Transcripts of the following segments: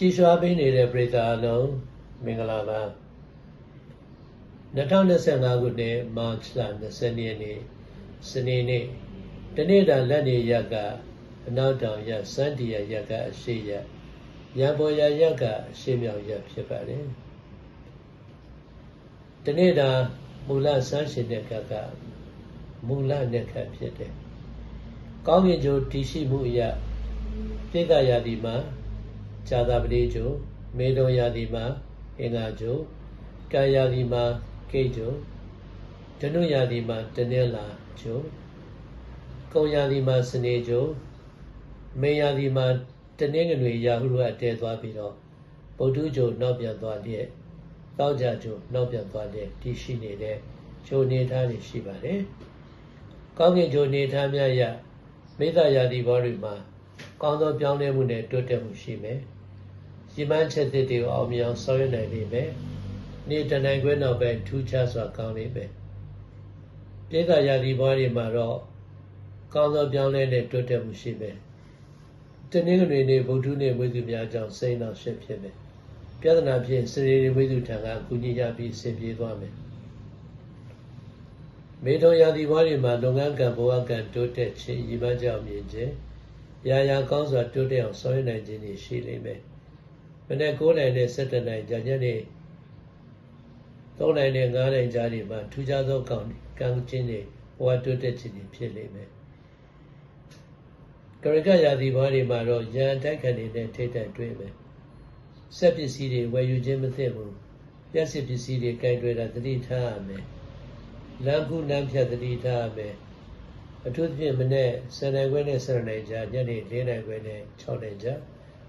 ကြည်ရွှာပေးနေတဲ့ပြည်သားအလုံးမင်္ဂလာပါ2025ခုနှစ်မတ်လ20ရက်နေ့စနေနေ့တနေ့တာလက်နေရက်ကအနောက်တောင်ရက်စန်းတီရရက်ကအရှိရက်ရံပေါ်ရရက်ကအရှိမြောင်ရက်ဖြစ်ပါတယ်တနေ့တာမူလစန်းရှင်တဲ့ကကမူလနဲ့ခတ်ဖြစ်တယ်ကောင်းကင်ကျိုးတည်ရှိမှုအရာပိကရာဒီမှာ ဇာတာပတိကျိုးမေတော်ရာဒီမှာအင်္ဂါကျိုးကာယာဒီမှာကိတ်ကျိုးဓနုရာဒီမှာတနင်္လာကျိုးကုံရာဒီမှာစနေကျိုးမေရာဒီမှာတနင်္ဂနွေရာဟုရအတဲသွားပြီးတော့ဗုဒ္ဓကျိုးနောက်ပြန်သွားလျက်တောက်ကြကျိုးနောက်ပြန်သွားလျက်တည်ရှိနေတဲ့ကျိုးနေသားတွေရှိပါတယ်ကောင်းကင်ကျိုးနေသားများရမိသရာဒီဘောတွေမှာ ကောင်းသောပြောင်းလဲမှုနဲ့တိုးတက်မှုရှိမယ်။ရည်မှန်းချက်သစ်တွေကိုအောင်မြင်အောင်ဆောင်ရွက်နိုင်လိမ့်မယ်။နေ့တနိုင်ခွဲနောက်ပဲထူးခြားစွာကောင်းလိမ့်မယ်။ပြေကရာဒီဘောတွေမှာတော့ကောင်းသောပြောင်းလဲနဲ့တိုးတက်မှုရှိမယ်။တနင်္ဂနွေနေ့ဗုဒ္ဓနေ့ဝိသုများကြောင့်စိတ်နောက်ရှစ်ဖြစ်မယ်။ပြဿနာဖြင့်စရိဝိသုထံကအကူကြီးရပြီးဆင်ပြေသွားမယ်။မေထုံရာသီဘွားတွေမှာလုပ်ငန်းကံဘဝကံတိုးတက်ခြင်းရည်မှန်းကြောင့်မြင်ခြင်း ရာရာကောင်းစွာတိုးတက်အောင်ဆောင်ရွက်နိုင်ခြင်းတွေရှိလိမ့်မယ်။မနေ့9နိုင်နဲ့17နိုင်ကြာညနေ3နိုင်နဲ့9နိုင်ကြာတွေမှာထူးခြားသောကောင်းကံခြင်းတွေဘဝတိုးတက်ခြင်းတွေဖြစ်လိမ့်မယ်။ကရကရာသီဘွားတွေမှာတော့ရန်တိုက်ခံနေတဲ့ထိတ်တိုက်တွေ့မယ်။စက်ပစ္စည်းတွေဝယ်ယူခြင်းမသင့်ဘူး။ရက်စစ်ပစ္စည်းတွေကင်တွေ့တာတတိထားရမယ်။လမ်းကူးလမ်းဖြတ်တတိထားရမယ် အထူးသဖြင့်မနေ့7နိုင်ခွဲနဲ့7နိုင်ကြာညနေ4နိုင်ခွဲနဲ့6နိုင်ကြာ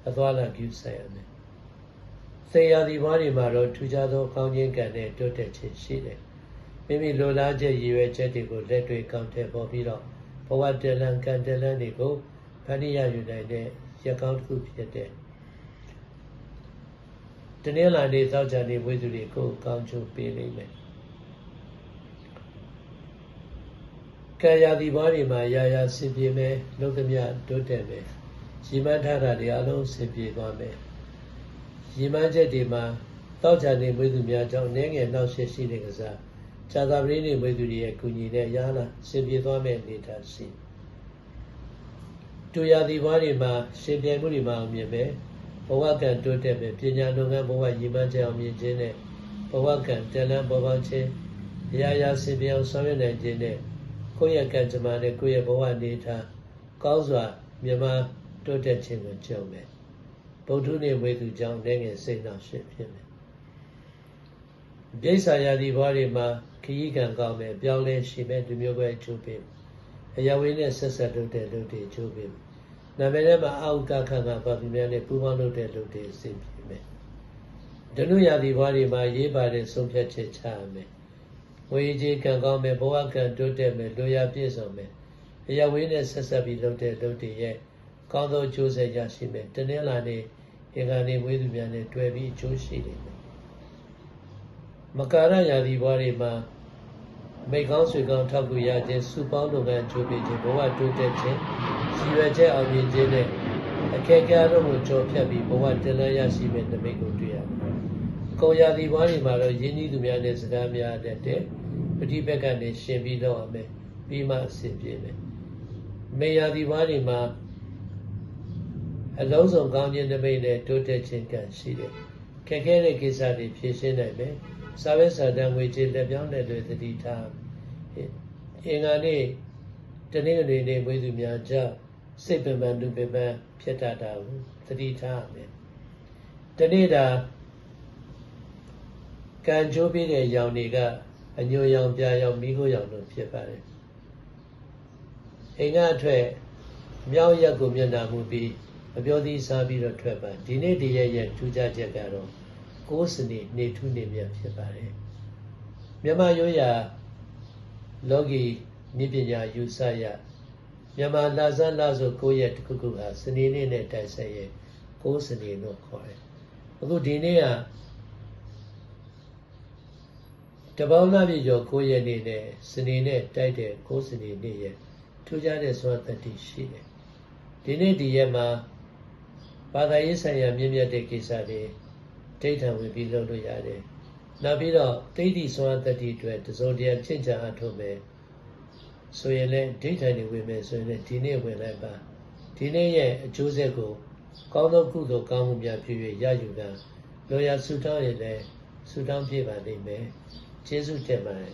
အသွားလာကျူးဆိုင်ရမယ်သေယာဒီဘွားတွေမှာတော့ထူးခြားသောကောင်းခြင်းကံနဲ့တိုးတက်ခြင်းရှိတယ်မိမိလိုလားချက်ရည်ရွယ်ချက်တွေကိုလက်တွေ့ကောင်းတဲ့ပေါ်ပြီးတော့ဘဝတလန်ကံတလန်တွေကိုဖန်တီးရယူနိုင်တဲ့ရကောင်းတစ်ခုဖြစ်တဲ့တနင်္လာနေ့သောကြာနေ့ဝိသုတွေကိုကောင်းချိုးပေးလိမ့်မယ် ကံရာဒီဘာတွေမှာရာရာဆင်ပြေမယ်လုံးသမျှတိုးတက်မယ်ရည်မှန်းထားတာတွေအလုံးဆင်ပြေသွားမယ်ရည်မှန်းချက်တွေမှာတောက်ချနေမွေးသူများကြောင့်နည်းငယ်နောက်ဆက်ရှိတဲ့ကစားဇာတာပရိနေမွေးသူတွေရဲ့ကုညီနဲ့ရာလာဆင်ပြေသွားမယ်အနေထားရှိတူရာဒီဘာတွေမှာရှင်ပြိုင်မှုတွေမှာအောင်မြင်မယ်ဘဝကံတိုးတက်မယ်ပညာလုပ်ငန်းဘဝရည်မှန်းချက်အောင်မြင်ခြင်းနဲ့ဘဝကံတန်လန်းပေါ်ပေါင်းခြင်းရာရာဆင်ပြေအောင်ဆောင်ရွက်နိုင်ခြင်းနဲ့ ကိုယ့်ရဲ့ကံကြမ္မာနဲ့ကိုယ့်ရဲ့ဘဝနေထားကောင်းစွာမြမတိုးတက်ခြင်းကိုကြုံမယ်ဗုဒ္ဓနေဝေသူကြောင့်လည်းငယ်စိတ်နှောင့်ရှက်ဖြစ်မယ်ပြိဿာယာဒီဘွားတွေမှာခရီးကံကောင်းမယ်ပြောင်းလဲရှိမယ်ဒီမျိုးပဲအကျိုးပေးအရာဝေးနဲ့ဆက်ဆက်လုပ်တဲ့လုပ်တွေအကျိုးပေးနာမည်ထဲမှာအာဟုကခန္ဓာပါပြများနဲ့ပူပေါင်းလုပ်တဲ့လုပ်တွေအစဉ်ပြေမယ်ဒနုယာဒီဘွားတွေမှာရေးပါတဲ့ဆုံးဖြတ်ချက်ချရမယ် ဝေကြီးကံကောင်းမယ်ဘဝကံတိုးတက်မယ်လူရပြည့်စုံမယ်အရာဝေးနဲ့ဆက်ဆက်ပြီးလုပ်တဲ့လုပ်တွေရဲ့ကောင်းသောအကျိုးဆက်ရရှိမယ်တနင်္လာနေ့အင်္ဂါနေ့ဝေးသူများနဲ့တွေ့ပြီးအကျိုးရှိတယ်မကာရယာဒီဘွားတွေမှာမိကောင်းဆွေကောင်းထောက်ကူရခြင်းစုပေါင်းလုပ်ငန်းချိုးပေးခြင်းဘဝတိုးတက်ခြင်းရည်ရွယ်ချက်အောင်မြင်ခြင်းနဲ့အခက်အခဲတို့ကိုကြော်ဖြတ်ပြီးဘဝတည်လည်ရရှိမယ့်နမိတ်ကိုတွေ့ရမယ်။ကိုရာဒီဘွားတွေမှာတော့ယဉ်ကျေးသူများနဲ့စကားများတဲ့တဲ့ ပฏิပက္ခနဲ့ရှင်ပြီးတော့မယ်ပြီးမှအစဉ်ပြေမယ်မေယာဒီဘွားတွေမှာအလုံးစုံကောင်းခြင်းနမိတ်နဲ့တိုးတက်ခြင်းကံရှိတယ်ခက်ခဲတဲ့ကိစ္စတွေဖြေရှင်းနိုင်မယ်စာဝဲစာတမ်းငွေကြေးလက်ပြောင်းတဲ့တွေတတိထားအင်္ဂါနေ့တနင်္ဂနွေနေ့ဝိသုများကြောင့်စိတ်ပင်ပန်းလူပင်ပန်းဖြစ်တတ်တာကိုတတိထားမယ်တနေ့တာကံကြိုးပြီးတဲ့ရောင်တွေက အညိုရောင်ပြာရောင်မိခိုးရောင်တို့ဖြစ်ပါတယ်အိမ်ကအထွက်မြောက်ရက်ကိုမျက်နှာမူပြီးအပြောသည်စားပြီးတော့ထွက်ပါဒီနေ့ဒီရက်ရဲ့ထူးခြားချက်ကတော့ကိုးစနေနေထူးနေမြတ်ဖြစ်ပါတယ်မြမရိုးရာလောကီမြပညာယူဆရမြမလာဇန်လာဆိုကိုရက်တစ်ခုခုဟာစနေနေ့နဲ့တိုက်ဆိုင်ရဲ့ကိုးစနေလို့ခေါ်တယ်အခုဒီနေ့က တပေါင်းသားပြည့်ကျော်9ရက်နေ့နဲ့စနေနဲ့တိုက်တဲ့9စနေနေ့ရဲ့ထူးခြားတဲ့စွမ်းတတိရှိတယ်ဒီနေ့ဒီရက်မှာဘာသာရေးဆိုင်ရာမြင့်မြတ်တဲ့ကိစ္စတွေဒိဋ္ဌံဝင်ပြီးလုပ်လို့ရတယ်နောက်ပြီးတော့ဒိဋ္ဌိစွမ်းတတ္တိအတွက်တစုံတရာချင့်ချအထုတ်မယ်ဆိုရင်လည်းဒိဋ္ဌံတွေဝင်မယ်ဆိုရင်လည်းဒီနေ့ဝင်လိုက်ပါဒီနေ့ရဲ့အကျိုးဆက်ကိုကောင်းသောကုသိုလ်ကောင်းမှုများဖြစ်၍ရယူကံလောရာဆုတောင်းရင်လည်းဆုတောင်းပြပါလိမ့်မယ် ကျေးဇူးတင်ပါတယ်